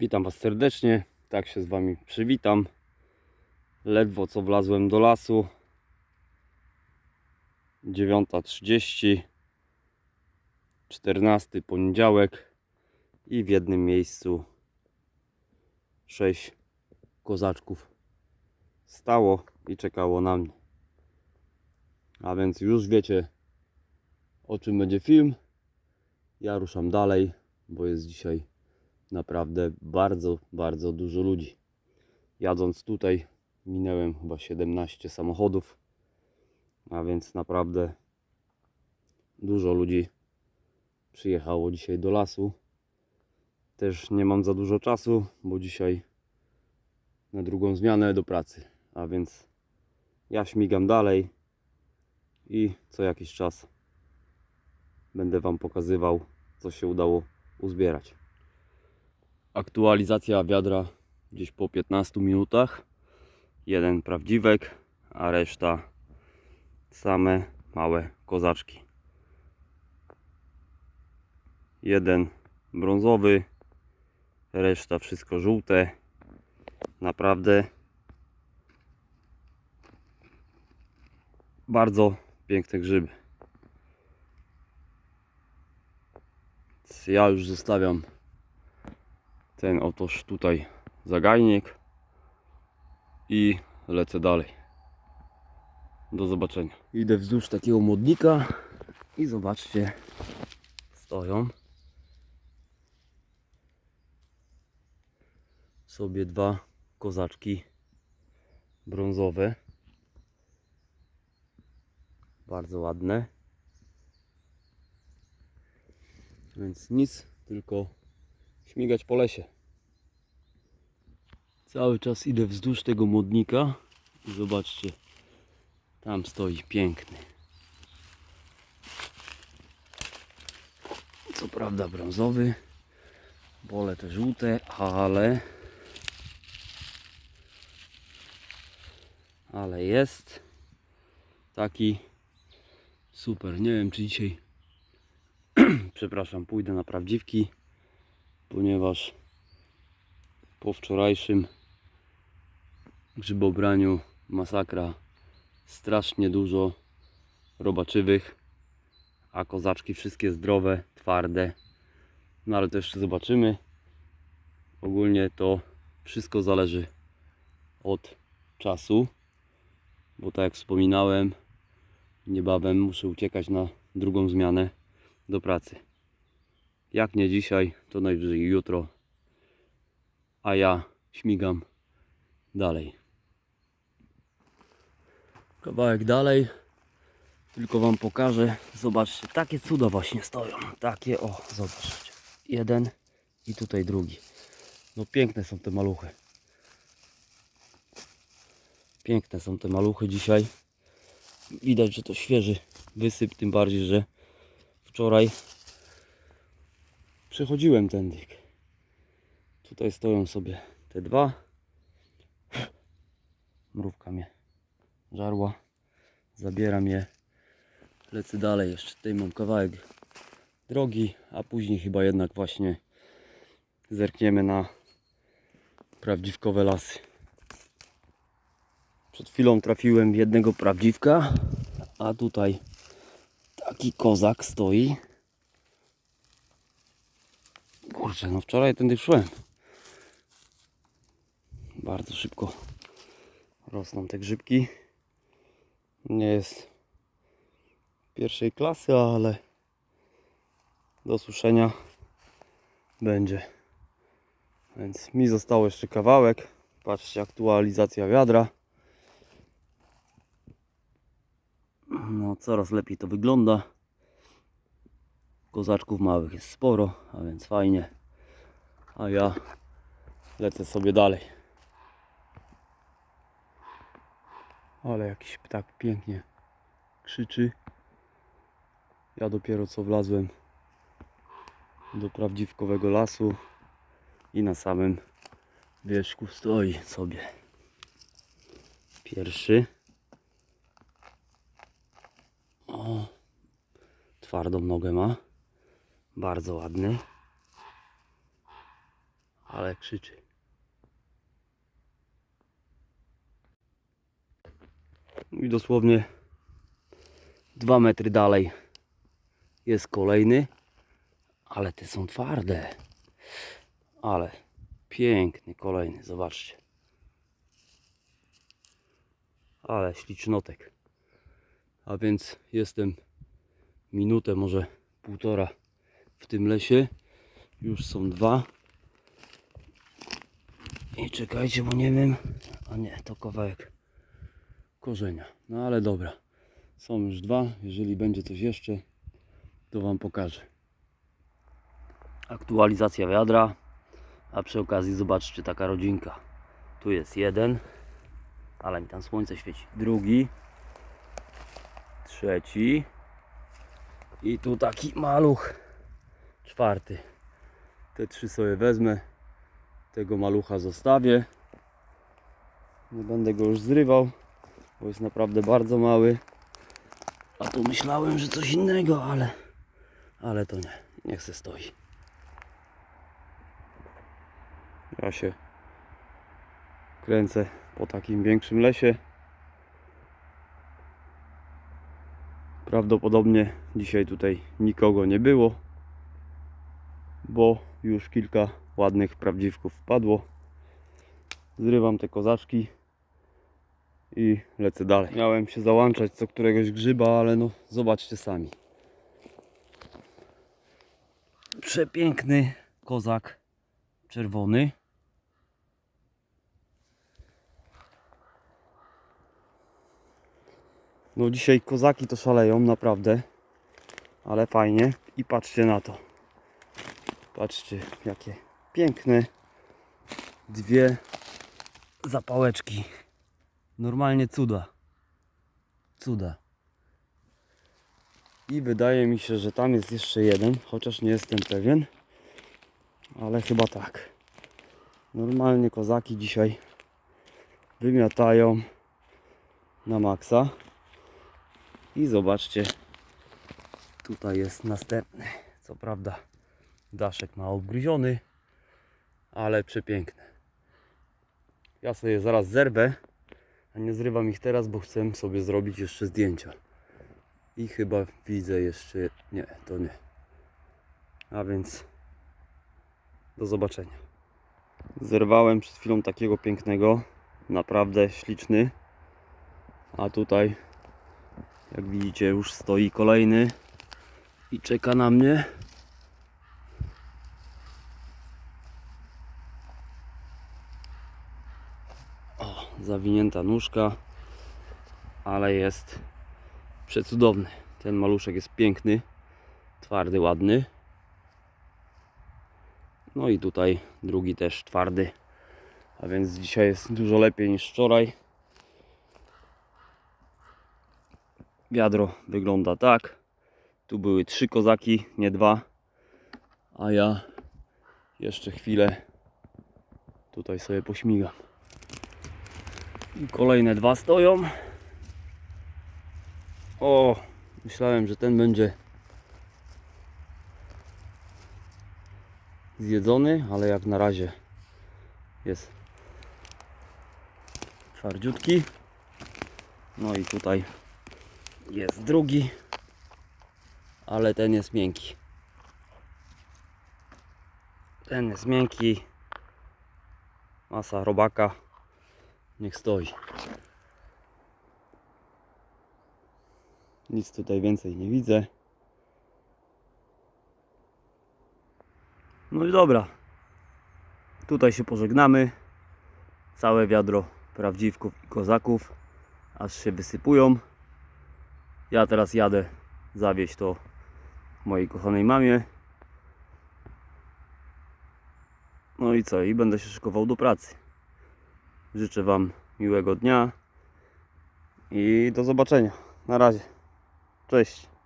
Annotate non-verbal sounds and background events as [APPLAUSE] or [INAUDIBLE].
Witam Was serdecznie, tak się z Wami przywitam. Ledwo co wlazłem do lasu. 9.30, 14 poniedziałek i w jednym miejscu 6 kozaczków stało i czekało na mnie. A więc już wiecie o czym będzie film. Ja ruszam dalej, bo jest dzisiaj naprawdę bardzo, bardzo dużo ludzi. Jadąc tutaj minęłem chyba 17 samochodów, a więc naprawdę dużo ludzi przyjechało dzisiaj do lasu. Też nie mam za dużo czasu, bo dzisiaj na drugą zmianę do pracy, a więc ja śmigam dalej i co jakiś czas będę Wam pokazywał, co się udało uzbierać aktualizacja wiadra gdzieś po 15 minutach. Jeden prawdziwek, a reszta same małe kozaczki. Jeden brązowy, reszta wszystko żółte. Naprawdę bardzo piękne grzyby. Ja już zostawiam ten otoż tutaj zagajnik i lecę dalej. Do zobaczenia. Idę wzdłuż takiego modnika i zobaczcie, stoją sobie dwa kozaczki brązowe. Bardzo ładne. Więc nic, tylko śmigać po lesie. Cały czas idę wzdłuż tego modnika i zobaczcie, tam stoi piękny. Co prawda brązowy, pole te żółte, ale ale jest taki super. Nie wiem czy dzisiaj [CLEARS THROAT] przepraszam, pójdę na prawdziwki ponieważ po wczorajszym grzybobraniu masakra strasznie dużo robaczywych a kozaczki wszystkie zdrowe, twarde. No ale to jeszcze zobaczymy. Ogólnie to wszystko zależy od czasu bo tak jak wspominałem niebawem muszę uciekać na drugą zmianę do pracy jak nie dzisiaj, to najwyżej jutro. A ja śmigam dalej. Kawałek dalej. Tylko wam pokażę. Zobaczcie, takie cuda właśnie stoją. Takie, o, zobaczcie. Jeden i tutaj drugi. No piękne są te maluchy. Piękne są te maluchy dzisiaj. Widać, że to świeży wysyp, tym bardziej, że wczoraj przechodziłem tędy. Tutaj stoją sobie te dwa. Mrówka mnie żarła. Zabieram je. Lecę dalej. Jeszcze tutaj mam kawałek drogi, a później chyba jednak właśnie zerkniemy na prawdziwkowe lasy. Przed chwilą trafiłem jednego prawdziwka, a tutaj taki kozak stoi. Kurczę, no wczoraj tędy szłem. Bardzo szybko rosną te grzybki. Nie jest pierwszej klasy, ale do suszenia będzie. Więc mi zostało jeszcze kawałek. Patrzcie, aktualizacja wiadra. No, coraz lepiej to wygląda. Kozaczków małych jest sporo, a więc fajnie. A ja lecę sobie dalej. Ale jakiś ptak pięknie krzyczy. Ja dopiero co wlazłem do prawdziwkowego lasu i na samym wierzchu stoi sobie pierwszy. O, twardą nogę ma. Bardzo ładny. Ale krzyczy. I dosłownie dwa metry dalej jest kolejny, ale te są twarde. Ale piękny kolejny, zobaczcie. Ale ślicznotek. A więc jestem minutę, może półtora w tym lesie. Już są dwa. I czekajcie, bo nie wiem. A nie, to kawałek korzenia. No ale dobra. Są już dwa. Jeżeli będzie coś jeszcze, to Wam pokażę. Aktualizacja wiadra. A przy okazji zobaczcie taka rodzinka. Tu jest jeden. Ale mi tam słońce świeci. Drugi. Trzeci. I tu taki maluch. Czwarty. Te trzy sobie wezmę. Tego malucha zostawię. Nie będę go już zrywał, bo jest naprawdę bardzo mały. A tu myślałem, że coś innego, ale, ale to nie. Niech se stoi. Ja się kręcę po takim większym lesie. Prawdopodobnie dzisiaj tutaj nikogo nie było, bo już kilka ładnych prawdziwków wpadło. Zrywam te kozaczki i lecę dalej. Miałem się załączać co któregoś grzyba, ale no zobaczcie sami. Przepiękny kozak czerwony. No dzisiaj kozaki to szaleją, naprawdę. Ale fajnie. I patrzcie na to. Patrzcie, jakie piękne dwie zapałeczki. Normalnie cuda. Cuda. I wydaje mi się, że tam jest jeszcze jeden, chociaż nie jestem pewien. Ale chyba tak. Normalnie kozaki dzisiaj wymiatają na maksa. I zobaczcie, tutaj jest następny. Co prawda daszek ma obgryziony, ale przepiękny. Ja sobie zaraz zerwę, a nie zrywam ich teraz, bo chcę sobie zrobić jeszcze zdjęcia. I chyba widzę jeszcze... Nie, to nie. A więc do zobaczenia. Zerwałem przed chwilą takiego pięknego, naprawdę śliczny. A tutaj jak widzicie już stoi kolejny i czeka na mnie. O, zawinięta nóżka, ale jest przecudowny. Ten maluszek jest piękny, twardy, ładny. No i tutaj drugi też twardy. A więc dzisiaj jest dużo lepiej niż wczoraj. Wiadro wygląda tak. Tu były trzy kozaki, nie dwa. A ja jeszcze chwilę tutaj sobie pośmigam. Kolejne dwa stoją. O, myślałem, że ten będzie zjedzony, ale jak na razie jest twardziutki. No i tutaj jest drugi, ale ten jest miękki. Ten jest miękki. Masa robaka. Niech stoi. Nic tutaj więcej nie widzę. No i dobra. Tutaj się pożegnamy. Całe wiadro prawdziwków i kozaków. Aż się wysypują. Ja teraz jadę zawieźć to mojej kochanej mamie. No i co? I będę się szykował do pracy. Życzę Wam miłego dnia i do zobaczenia. Na razie. Cześć.